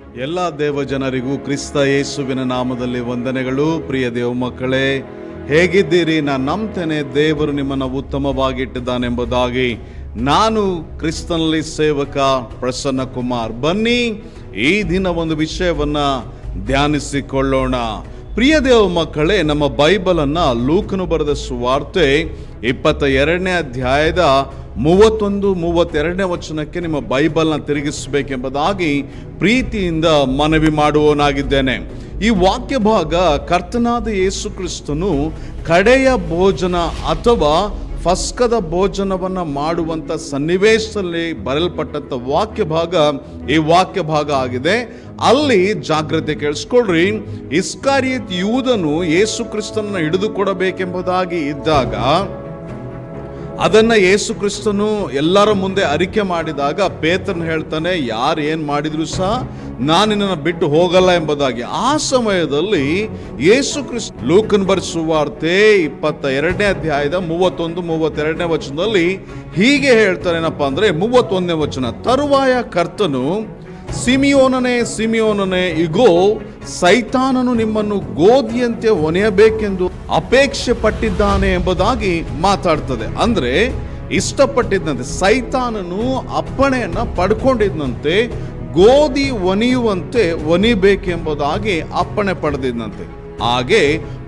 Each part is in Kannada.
ಎಲ್ಲ ದೇವ ಜನರಿಗೂ ಕ್ರಿಸ್ತ ಯೇಸುವಿನ ನಾಮದಲ್ಲಿ ವಂದನೆಗಳು. ಪ್ರಿಯ ದೇವ ಮಕ್ಕಳೇ, ಹೇಗಿದ್ದೀರಿ? ನಾನು ನಂಬ್ತೇನೆ, ದೇವರು ನಿಮ್ಮನ್ನು ಉತ್ತಮವಾಗಿಟ್ಟಿದ್ದಾನೆಂಬುದಾಗಿ. ನಾನು ಕ್ರಿಸ್ತನಲ್ಲಿ ಸೇವಕ ಪ್ರಸನ್ನ ಕುಮಾರ್. ಬನ್ನಿ ಈ ದಿನ ಒಂದು ವಿಷಯವನ್ನು ಧ್ಯಾನಿಸಿಕೊಳ್ಳೋಣ. ಪ್ರಿಯ ದೇವ ಮಕ್ಕಳೇ, ನಮ್ಮ ಬೈಬಲನ್ನು ಲೂಕನು ಬರೆದ ಸುವಾರ್ತೆ ಇಪ್ಪತ್ತ ಎರಡನೇ ಅಧ್ಯಾಯದ ಮೂವತ್ತೊಂದು, ಮೂವತ್ತೆರಡನೇ ವಚನಕ್ಕೆ ನಿಮ್ಮ ಬೈಬಲ್ನ ತಿರುಗಿಸಬೇಕೆಂಬುದಾಗಿ ಪ್ರೀತಿಯಿಂದ ಮನವಿ ಮಾಡುವವನಾಗಿದ್ದೇನೆ. ಈ ವಾಕ್ಯ ಭಾಗ ಕರ್ತನಾದ ಯೇಸು ಕ್ರಿಸ್ತನು ಕಡೆಯ ಭೋಜನ ಅಥವಾ ಫಸ್ಕದ ಭೋಜನವನ್ನು ಮಾಡುವಂಥ ಸನ್ನಿವೇಶದಲ್ಲಿ ಬರೆಯಲ್ಪಟ್ಟಂಥ ವಾಕ್ಯ ಭಾಗ ಈ ವಾಕ್ಯ ಭಾಗ ಆಗಿದೆ. ಅಲ್ಲಿ ಜಾಗ್ರತೆ ಕೇಳಿಸ್ಕೊಳ್ರಿ. ಇಸ್ಕಾರಿಯತ್ ಯೂದನು ಯೇಸು ಕ್ರಿಸ್ತನನ್ನು ಹಿಡಿದುಕೊಡಬೇಕೆಂಬುದಾಗಿ ಇದ್ದಾಗ ಅದನ್ನ ಯೇಸು ಕ್ರಿಸ್ತನು ಎಲ್ಲರ ಮುಂದೆ ಅರಿಕೆ ಮಾಡಿದಾಗ ಪೇತ್ರನ್ ಹೇಳ್ತಾನೆ, ಯಾರು ಏನು ಮಾಡಿದ್ರು ಸಹ ನಾನು ಬಿಟ್ಟು ಹೋಗಲ್ಲ ಎಂಬುದಾಗಿ. ಆ ಸಮಯದಲ್ಲಿ ಯೇಸು ಕ್ರಿಸ್ತ ಲೂಕನ್ ಸುವಾರ್ತೆ ಇಪ್ಪತ್ತ ಎರಡನೇ ಅಧ್ಯಾಯದ ಮೂವತ್ತೊಂದು, ಮೂವತ್ತೆರಡನೇ ವಚನದಲ್ಲಿ ಹೀಗೆ ಹೇಳ್ತಾನೇನಪ್ಪ ಅಂದ್ರೆ ಮೂವತ್ತೊಂದನೇ ವಚನ, ತರುವಾಯ ಕರ್ತನು ಸಿಮಿಯೋನನೇ ಸಿಮಿಯೋನನೇ, ಇಗೋ, ಸೈತಾನನು ನಿಮ್ಮನ್ನು ಗೋಧಿಯಂತೆ ಒನೆಯಬೇಕೆಂದು ಅಪೇಕ್ಷೆ ಪಟ್ಟಿದ್ದಾನೆ ಎಂಬುದಾಗಿ ಮಾತಾಡ್ತದೆ. ಅಂದ್ರೆ, ಇಷ್ಟಪಟ್ಟಿದ್ದಂತೆ ಸೈತಾನನು ಅಪ್ಪಣೆಯನ್ನ ಪಡ್ಕೊಂಡಿದ್ದಂತೆ ಗೋಧಿ ಒನಿಯುವಂತೆ ಒನಿಬೇಕೆಂಬುದಾಗಿ ಅಪ್ಪಣೆ ಪಡೆದಿದ್ದಂತೆ ಹಾಗೆ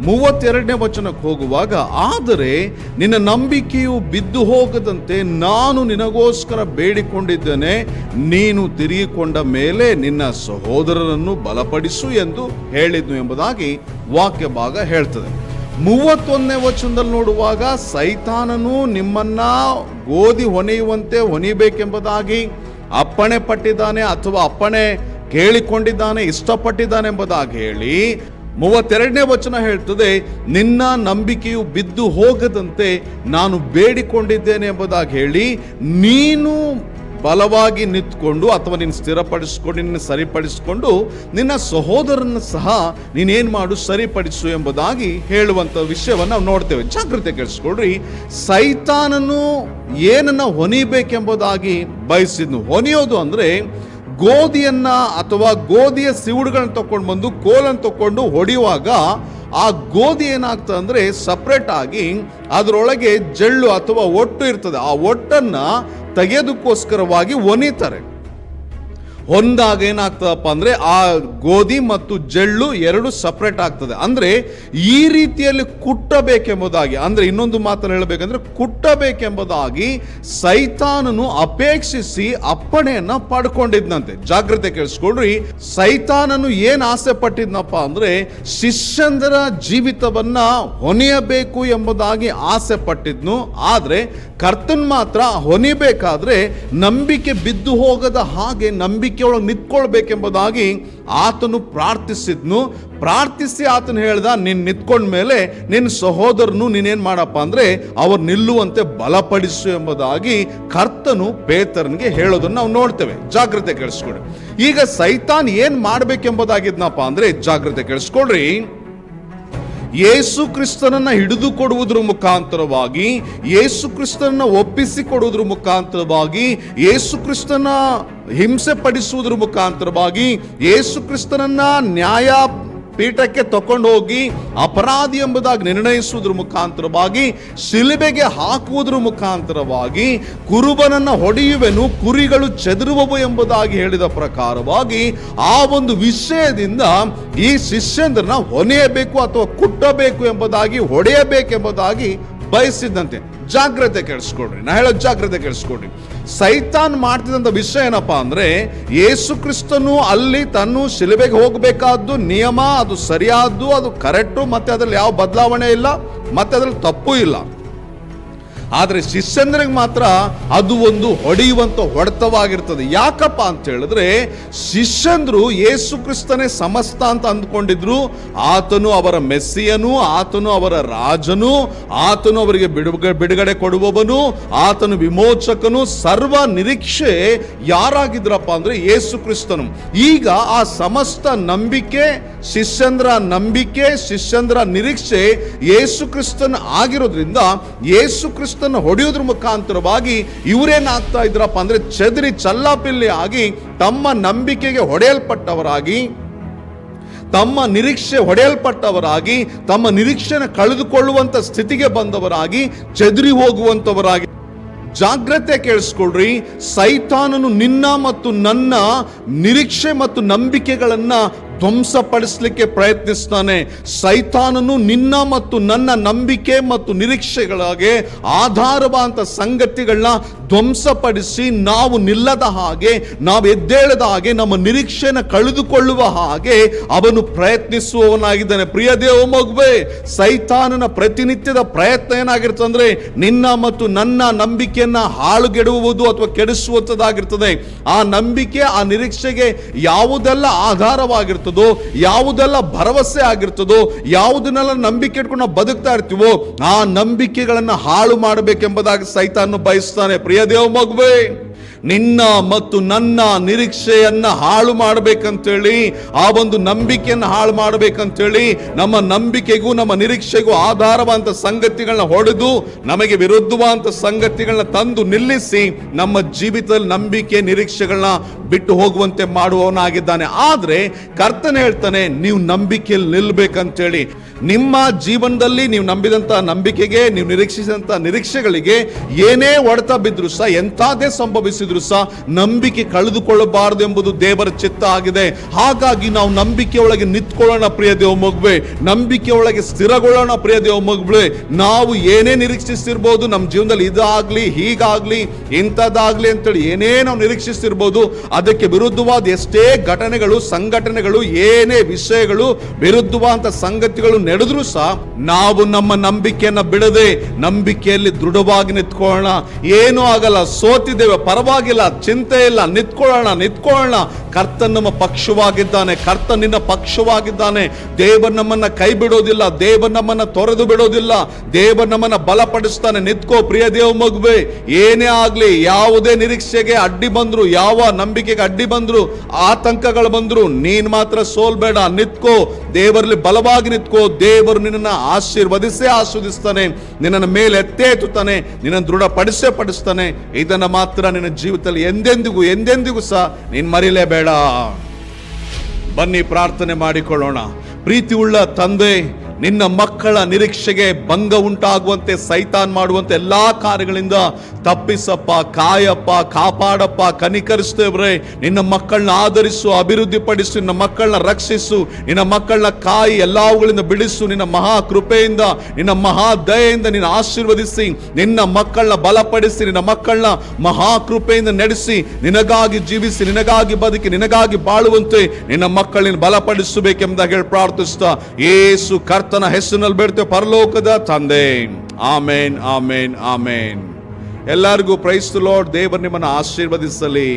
ಮೂವತ್ತೆರಡನೇ ವಚನಕ್ಕೆ ಹೋಗುವಾಗ, ಆದರೆ ನಿನ್ನ ನಂಬಿಕೆಯು ಬಿದ್ದು ಹೋಗದಂತೆ ನಾನು ನಿನಗೋಸ್ಕರ ಬೇಡಿಕೊಂಡಿದ್ದೇನೆ. ನೀನು ತಿರುಗಿಕೊಂಡ ಮೇಲೆ ನಿನ್ನ ಸಹೋದರರನ್ನು ಬಲಪಡಿಸು ಎಂದು ಹೇಳಿದ್ನು ಎಂಬುದಾಗಿ ವಾಕ್ಯ ಭಾಗ ಹೇಳ್ತದೆ. ಮೂವತ್ತೊಂದನೇ ವಚನದಲ್ಲಿ ನೋಡುವಾಗ, ಸೈತಾನನು ನಿಮ್ಮನ್ನ ಗೋಧಿ ಹೊನೆಯುವಂತೆ ಹೊನಿಬೇಕೆಂಬುದಾಗಿ ಅಪ್ಪಣೆ ಪಟ್ಟಿದ್ದಾನೆ ಅಥವಾ ಅಪ್ಪಣೆ ಕೇಳಿಕೊಂಡಿದ್ದಾನೆ, ಇಷ್ಟಪಟ್ಟಿದ್ದಾನೆ ಎಂಬುದಾಗಿ ಹೇಳಿ ಮೂವತ್ತೆರಡನೇ ವಚನ ಹೇಳ್ತದೆ, ನಿನ್ನ ನಂಬಿಕೆಯು ಬಿದ್ದು ಹೋಗದಂತೆ ನಾನು ಬೇಡಿಕೊಂಡಿದ್ದೇನೆ ಎಂಬುದಾಗಿ ಹೇಳಿ, ನೀನು ಬಲವಾಗಿ ನಿಂತ್ಕೊಂಡು ಅಥವಾ ನೀನು ಸ್ಥಿರಪಡಿಸ್ಕೊಂಡು ನಿನ್ನ ಸರಿಪಡಿಸಿಕೊಂಡು, ನಿನ್ನ ಸಹೋದರನ ಸಹ ನೀನೇನು ಮಾಡು, ಸರಿಪಡಿಸು ಎಂಬುದಾಗಿ ಹೇಳುವಂಥ ವಿಷಯವನ್ನು ನಾವು ನೋಡ್ತೇವೆ. ಜಾಗ್ರತೆ ಕೇಳಿಸ್ಕೊಳ್ರಿ. ಸೈತಾನನು ಏನನ್ನು ಹೊನಿಬೇಕೆಂಬುದಾಗಿ ಬಯಸಿದ್ನು. ಹೊನಿಯೋದು ಅಂದ್ರೆ ಗೋಧಿಯನ್ನ ಅಥವಾ ಗೋಧಿಯ ಸಿವುಡುಗಳನ್ನ ತಕೊಂಡು ಬಂದು ಕೋಲನ್ನು ತಕೊಂಡು ಹೊಡೆಯುವಾಗ ಆ ಗೋಧಿ ಏನಾಗ್ತದೆ ಅಂದ್ರೆ ಸಪ್ರೇಟ್ ಆಗಿ ಅದರೊಳಗೆ ಜಳ್ಳು ಅಥವಾ ಒಟ್ಟು ಇರ್ತದೆ. ಆ ಒಟ್ಟನ್ನ ತೆಗೆಯೋದಕ್ಕೋಸ್ಕರವಾಗಿ ಒನಿತಾರೆ ಹೊಂದಾಗ ಏನಾಗ್ತದಪ್ಪ ಅಂದರೆ ಆ ಗೋಧಿ ಮತ್ತು ಜಳ್ಳು ಎರಡು ಸಪ್ರೇಟ್ ಆಗ್ತದೆ. ಅಂದರೆ ಈ ರೀತಿಯಲ್ಲಿ ಕುಟ್ಟಬೇಕೆಂಬುದಾಗಿ, ಅಂದರೆ ಇನ್ನೊಂದು ಮಾತನ್ನು ಹೇಳಬೇಕಂದ್ರೆ ಕುಟ್ಟಬೇಕೆಂಬುದಾಗಿ ಸೈತಾನನು ಅಪೇಕ್ಷಿಸಿ ಅಪ್ಪಣೆಯನ್ನು ಪಡ್ಕೊಂಡಿದ್ನಂತೆ. ಜಾಗ್ರತೆ ಕೇಳಿಸ್ಕೊಳ್ರಿ. ಸೈತಾನನು ಏನು ಆಸೆ ಪಟ್ಟಿದ್ನಪ್ಪ ಅಂದರೆ ಶಿಷ್ಯಂದರ ಜೀವಿತವನ್ನು ಹೊನೆಯಬೇಕು ಎಂಬುದಾಗಿ ಆಸೆ ಪಟ್ಟಿದ್ನು. ಆದರೆ ಕರ್ತನ್ ಮಾತ್ರ ಹೊನಿಬೇಕಾದ್ರೆ ನಂಬಿಕೆ ಬಿದ್ದು ಹೋಗದ ಹಾಗೆ ನಂಬಿಕೆಯೊಳಗೆ ನಿಂತ್ಕೊಳ್ಬೇಕೆಂಬುದಾಗಿ ಆತನು ಪ್ರಾರ್ಥಿಸಿದ್ನು. ಪ್ರಾರ್ಥಿಸಿ ಆತನು ಹೇಳ್ದ, ನೀನ್ ನಿಂತ್ಕೊಂಡ ಮೇಲೆ ನಿನ್ನ ಸಹೋದರನು ನೀನೇನು ಮಾಡಪ್ಪ ಅಂದರೆ ಅವ್ರು ನಿಲ್ಲುವಂತೆ ಬಲಪಡಿಸು ಎಂಬುದಾಗಿ ಕರ್ತನು ಪೇತರನಿಗೆ ಹೇಳೋದನ್ನು ನಾವು ನೋಡ್ತೇವೆ. ಜಾಗ್ರತೆ ಕೇಳಿಸ್ಕೊಡ್ರಿ ಈಗ ಸೈತಾನ್ ಏನು ಮಾಡಬೇಕೆಂಬುದಾಗಿದ್ನಪ್ಪ ಅಂದರೆ ಜಾಗ್ರತೆ ಕೇಳಿಸ್ಕೊಡ್ರಿ ಯೇಸು ಕ್ರಿಸ್ತನನ್ನು ಹಿಡಿದು ಕೊಡುವುದ್ರ ಮುಖಾಂತರವಾಗಿ, ಯೇಸು ಕ್ರಿಸ್ತನನ್ನು ಒಪ್ಪಿಸಿ ಕೊಡುವುದ್ರ ಮುಖಾಂತರವಾಗಿ, ಯೇಸು ಕ್ರಿಸ್ತನ ಹಿಂಸೆ ಪಡಿಸುವುದರ ಮುಖಾಂತರವಾಗಿ, ಯೇಸು ಕ್ರಿಸ್ತನನ್ನ ನ್ಯಾಯ ಪೀಠಕ್ಕೆ ತಕೊಂಡು ಹೋಗಿ ಅಪರಾಧಿ ಎಂಬುದಾಗಿ ನಿರ್ಣಯಿಸುವುದರ ಮುಖಾಂತರವಾಗಿ, ಶಿಲುಬೆಗೆ ಹಾಕುವುದ್ರ ಮುಖಾಂತರವಾಗಿ ಕುರುಬನನ್ನ ಹೊಡೆಯುವೆನು, ಕುರಿಗಳು ಚದುರುವವು ಎಂಬುದಾಗಿ ಹೇಳಿದ ಪ್ರಕಾರವಾಗಿ ಆ ಒಂದು ವಿಷಯದಿಂದ ಈ ಶಿಷ್ಯಂದ್ರನ್ನ ಹೊನೆಯಬೇಕು ಅಥವಾ ಕುಟ್ಟಬೇಕು ಎಂಬುದಾಗಿ ಹೊಡೆಯಬೇಕೆಂಬುದಾಗಿ ಬಯಸಿದ್ದಂತೆ ಜಾಗ್ರತೆ ಕೇಳಿಸ್ಕೊಡ್ರಿ ನಾ ಹೇಳೋ ಜಾಗ್ರತೆ ಕೇಳಿಸ್ಕೊಡ್ರಿ ಸೈತಾನ್ ಮಾಡ್ತಿದ್ದಂಥ ವಿಷಯ ಏನಪ್ಪಾ ಅಂದರೆ ಯೇಸು ಕ್ರಿಸ್ತನು ಅಲ್ಲಿ ತನ್ನ ಶಿಲುಬೆಗೆ ಹೋಗಬೇಕಾದ್ದು ನಿಯಮ, ಅದು ಸರಿಯಾದ್ದು, ಅದು ಕರೆಕ್ಟು, ಮತ್ತು ಅದರಲ್ಲಿ ಯಾವ ಬದಲಾವಣೆ ಇಲ್ಲ, ಮತ್ತು ಅದರಲ್ಲಿ ತಪ್ಪು ಇಲ್ಲ. ಆದ್ರೆ ಶಿಷ್ಯಂದ್ರಿಗೆ ಮಾತ್ರ ಅದು ಒಂದು ಹೊಡೆಯುವಂತ ಹೊಡೆತವಾಗಿರ್ತದೆ. ಯಾಕಪ್ಪ ಅಂತ ಹೇಳಿದ್ರೆ ಶಿಷ್ಯಂದ್ರು ಯೇಸು ಕ್ರಿಸ್ತನೇ ಸಮಸ್ತ ಅಂತ ಅಂದ್ಕೊಂಡಿದ್ರು. ಆತನು ಅವರ ಮೆಸ್ಸಿಯನು, ಆತನು ಅವರ ರಾಜನು, ಆತನು ಅವರಿಗೆ ಬಿಡುಗ, ಬಿಡುಗಡೆ ಕೊಡುವವನು, ಆತನು ವಿಮೋಚಕನು, ಸರ್ವ ನಿರೀಕ್ಷೆ ಯಾರಾಗಿದ್ರಪ್ಪ ಅಂದ್ರೆ ಯೇಸು ಕ್ರಿಸ್ತನು. ಈಗ ಆ ಸಮಸ್ತ ನಂಬಿಕೆ, ಶಿಷ್ಯಂದ್ರ ನಂಬಿಕೆ, ಶಿಷ್ಯಂದ್ರ ನಿರೀಕ್ಷೆ ಯೇಸು ಕ್ರಿಸ್ತನ್ ಆಗಿರೋದ್ರಿಂದ ಯೇಸು ಕ್ರಿಸ್ತನ ಹೊಡೆಯೋದ್ರ ಮುಖಾಂತರವಾಗಿ ಇವರೇನಾಗ್ತಾ ಇದ್ರಪ್ಪ ಅಂದ್ರೆ ಚದರಿ ಚಲ್ಲಾಪಿಲ್ಲಿ ಆಗಿ ತಮ್ಮ ನಂಬಿಕೆಗೆ ಹೊಡೆಯಲ್ಪಟ್ಟವರಾಗಿ, ತಮ್ಮ ನಿರೀಕ್ಷೆ ಹೊಡೆಯಲ್ಪಟ್ಟವರಾಗಿ, ತಮ್ಮ ನಿರೀಕ್ಷೆನ ಕಳೆದುಕೊಳ್ಳುವಂತ ಸ್ಥಿತಿಗೆ ಬಂದವರಾಗಿ, ಚದರಿ ಹೋಗುವಂತವರಾಗಿ. ಜಾಗ್ರತೆ ಕೇಳಿಸ್ಕೊಳ್ರಿ, ಸೈತಾನನು ನಿನ್ನ ಮತ್ತು ನನ್ನ ನಿರೀಕ್ಷೆ ಮತ್ತು ನಂಬಿಕೆಗಳನ್ನ ಧ್ವಂಸಪಡಿಸಲಿಕ್ಕೆ ಪ್ರಯತ್ನಿಸ್ತಾನೆ. ಸೈತಾನನು ನಿನ್ನ ಮತ್ತು ನನ್ನ ನಂಬಿಕೆ ಮತ್ತು ನಿರೀಕ್ಷೆಗಳಾಗೆ ಆಧಾರವಾದಂಥ ಸಂಗತಿಗಳನ್ನ ಧ್ವಂಸಪಡಿಸಿ ನಾವು ನಿಲ್ಲದ ಹಾಗೆ, ನಾವು ಎದ್ದೇಳದ ಹಾಗೆ, ನಮ್ಮ ನಿರೀಕ್ಷೆನ ಕಳೆದುಕೊಳ್ಳುವ ಹಾಗೆ ಅವನು ಪ್ರಯತ್ನಿಸುವವನಾಗಿದ್ದಾನೆ. ಪ್ರಿಯ ದೇವ ಮಗುವೆ, ಸೈತಾನನ ಪ್ರತಿನಿತ್ಯದ ಪ್ರಯತ್ನ ಏನಾಗಿರ್ತಂದ್ರೆ ನಿನ್ನ ಮತ್ತು ನನ್ನ ನಂಬಿಕೆಯನ್ನ ಹಾಳುಗೆಡುವುದು ಅಥವಾ ಕೆಡಿಸುವಂಥದ್ದಾಗಿರ್ತದೆ. ಆ ನಂಬಿಕೆ, ಆ ನಿರೀಕ್ಷೆಗೆ ಯಾವುದೆಲ್ಲ ಆಧಾರವಾಗಿರ್ತದೋ? ಯಾವುದೆಲ್ಲ ಭರವಸೆ ಆಗಿರ್ತದೋ, ಯಾವುದನ್ನೆಲ್ಲ ನಂಬಿಕೆ ಇಟ್ಕೊಂಡು ಬದುಕ್ತಾ ಇರ್ತೀವೋ, ಆ ನಂಬಿಕೆಗಳನ್ನು ಹಾಳು ಮಾಡಬೇಕೆಂಬುದಾಗಿ ಸೈತಾನು ಬಯಸ್ತಾನೆ. ಪ್ರಿಯ ದೇವ ಮಗುವೆ ನಿನ್ನ ಮತ್ತು ನನ್ನ ನಿರೀಕ್ಷೆಯನ್ನ ಹಾಳು ಮಾಡಬೇಕಂತೇಳಿ, ಆ ಒಂದು ನಂಬಿಕೆಯನ್ನ ಹಾಳು ಮಾಡಬೇಕಂತೇಳಿ, ನಮ್ಮ ನಂಬಿಕೆಗೂ, ನಮ್ಮ ನಿರೀಕ್ಷೆಗೂ ಆಧಾರವಾದಂಥ ಸಂಗತಿಗಳನ್ನ ಹೊಡೆದು, ನಮಗೆ ವಿರುದ್ಧವಾದಂಥ ಸಂಗತಿಗಳನ್ನ ತಂದು ನಿಲ್ಲಿಸಿ, ನಮ್ಮ ಜೀವಿತದಲ್ಲಿ ನಂಬಿಕೆ ನಿರೀಕ್ಷೆಗಳನ್ನ ಬಿಟ್ಟು ಹೋಗುವಂತೆ ಮಾಡುವವನಾಗಿದ್ದಾನೆ. ಆದ್ರೆ ಕರ್ತನ ಹೇಳ್ತಾನೆ, ನೀವು ನಂಬಿಕೆಯಲ್ಲಿ ನಿಲ್ಬೇಕಂತೇಳಿ. ನಿಮ್ಮ ಜೀವನದಲ್ಲಿ ನೀವು ನಂಬಿದಂತ ನಂಬಿಕೆಗೆ, ನೀವು ನಿರೀಕ್ಷಿಸಿದಂಥ ನಿರೀಕ್ಷೆಗಳಿಗೆ ಏನೇ ಹೊಡೆತ ಬಿದ್ರು ಸಹ ಎಂಥದೇ ಸಂಭವಿಸಿದ್ರು ಸಹ ನಂಬಿಕೆ ಕಳೆದುಕೊಳ್ಳಬಾರದು ಎಂಬುದು ದೇವರ ಚಿತ್ತ ಆಗಿದೆ. ಹಾಗಾಗಿ ನಾವು ನಂಬಿಕೆ ಒಳಗೆ ನಿಂತ್ಕೊಳ್ಳೋಣ ಪ್ರಿಯ ದೇವ ಮಗುವೆ. ನಂಬಿಕೆ ಒಳಗೆ ಸ್ಥಿರಗೊಳ್ಳೋಣ ಪ್ರಿಯ ದೇವ ಮಗುವೆ. ನಾವು ಏನೇ ನಿರೀಕ್ಷಿಸಿರ್ಬೋದು ನಮ್ಮ ಜೀವನದಲ್ಲಿ ಇದಾಗ್ಲಿ, ಹೀಗಾಗ್ಲಿ, ಇಂಥದ್ದಾಗ್ಲಿ ಅಂತೇಳಿ ಏನೇ ನಾವು ನಿರೀಕ್ಷಿಸಿರ್ಬೋದು ಅದಕ್ಕೆ ವಿರುದ್ಧವಾದ ಎಷ್ಟೇ ಘಟನೆಗಳು, ಸಂಘಟನೆಗಳು, ಏನೇ ವಿಷಯಗಳು, ವಿರುದ್ಧವಾದ ಸಂಗತಿಗಳು ನಡೆದ್ರೂ ಸಹ ನಾವು ನಮ್ಮ ನಂಬಿಕೆಯನ್ನ ಬಿಡದೆ ನಂಬಿಕೆಯಲ್ಲಿ ದೃಢವಾಗಿ ನಿಂತ್ಕೊಳ್ಳೋಣ. ಏನೂ ಆಗಲ್ಲ, ಸೋತಿದ್ದೇವೆ ಪರವಾಗಿಲ್ಲ, ಚಿಂತೆ ಇಲ್ಲ, ನಿಂತ್ಕೊಳ್ಳೋಣ ನಿಂತ್ಕೊಳ್ಳೋಣ. ಕರ್ತ ನಮ್ಮ ಪಕ್ಷವಾಗಿದ್ದಾನೆ ಕರ್ತ ನಿನ್ನ ಪಕ್ಷವಾಗಿದ್ದಾನೆ. ದೇವರು ನಮ್ಮನ್ನ ಕೈ ಬಿಡೋದಿಲ್ಲ ದೇವರು ನಮ್ಮನ್ನ ತೊರೆದು ಬಿಡೋದಿಲ್ಲ. ದೇವರು ನಮ್ಮನ್ನ ಬಲಪಡಿಸ್ತಾನೆ. ನಿತ್ಕೋ ಪ್ರಿಯ ದೇವ ಮಗುವೆ, ಏನೇ ಆಗ್ಲಿ, ಯಾವುದೇ ನಿರೀಕ್ಷೆಗೆ ಅಡ್ಡಿ ಬಂದ್ರು, ಯಾವ ನಂಬಿಕೆಗೆ ಅಡ್ಡಿ ಬಂದ್ರು, ಆತಂಕಗಳು ಬಂದ್ರು, ನೀನ್ ಮಾತ್ರ ಸೋಲ್ಬೇಡ, ನಿತ್ಕೋ. ದೇವರಲ್ಲಿ ಬಲವಾಗಿ ನಿತ್ಕೋ. ದೇವರು ನಿನ್ನನ್ನ ಆಶೀರ್ವದಿಸೇ ಆಸ್ವಾದಿಸ್ತಾನೆ. ನಿನ್ನನ್ನು ಮೇಲೆ ಎತ್ತೇತುತ್ತಾನೆ ನಿನ್ನನ್ನು ದೃಢಪಡಿಸೇ ಪಡಿಸ್ತಾನೆ ಇದನ್ನ ಮಾತ್ರ ನಿನ್ನ ಜೀವಿತದಲ್ಲಿ ಎಂದೆಂದಿಗೂ ಎಂದೆಂದಿಗೂ ಸಹ ನೀನು ಮರಿಲೇಬೇಡ. ಬನ್ನಿ ಪ್ರಾರ್ಥನೆ ಮಾಡಿಕೊಳ್ಳೋಣ. ಪ್ರೀತಿ ಉಳ್ಳ ತಂದೆ ನಿನ್ನ ಮಕ್ಕಳ ನಿರೀಕ್ಷೆಗೆ ಭಂಗ ಉಂಟಾಗುವಂತೆ ಸೈತಾನ್ ಮಾಡುವಂತೆ ಎಲ್ಲಾ ಕಾರ್ಯಗಳಿಂದ ತಪ್ಪಿಸಪ್ಪ, ಕಾಯಪ್ಪ, ಕಾಪಾಡಪ್ಪ, ಕನಿಕರಿಸ್ತೇವ್ರೆ. ನಿನ್ನ ಮಕ್ಕಳನ್ನ ಆಧರಿಸು ಅಭಿವೃದ್ಧಿ ಪಡಿಸು ನಿನ್ನ ಮಕ್ಕಳನ್ನ ರಕ್ಷಿಸು, ನಿನ್ನ ಮಕ್ಕಳನ್ನ ಕಾಯಿ ಎಲ್ಲವುಗಳಿಂದ ಬಿಡಿಸು, ನಿನ್ನ ಮಹಾ ಕೃಪೆಯಿಂದ, ನಿನ್ನ ಮಹಾ ದಯೆಯಿಂದ ನಿನ್ನ ಆಶೀರ್ವದಿಸಿ, ನಿನ್ನ ಮಕ್ಕಳನ್ನ ಬಲಪಡಿಸಿ, ನಿನ್ನ ಮಕ್ಕಳನ್ನ ಮಹಾ ಕೃಪೆಯಿಂದ ನಡೆಸಿ, ನಿನಗಾಗಿ ಜೀವಿಸಿ, ನಿನಗಾಗಿ ಬದುಕಿ, ನಿನಗಾಗಿ ಬಾಳುವಂತೆ ನಿನ್ನ ಮಕ್ಕಳನ್ನ ಬಲಪಡಿಸಬೇಕೆಂಬುದಾಗಿ ಹೇಳಿ ಪ್ರಾರ್ಥಿಸ್ತಾ ಏಸು ಕರ್ತನ ಹೆಸರಿನಲ್ಲಿ ಬೇಡ್ತೇವೆ ಪರಲೋಕದ ತಂದೆ ಆಮೇನ್ ಆಮೇನ್ ಆಮೇನ್ ಎಲ್ಲರಿಗೂ ಪ್ರೈಸ್ ಲಾರ್ಡ್ ದೇವರು ನಿಮ್ಮನ್ನು ಆಶೀರ್ವದಿಸಲಿ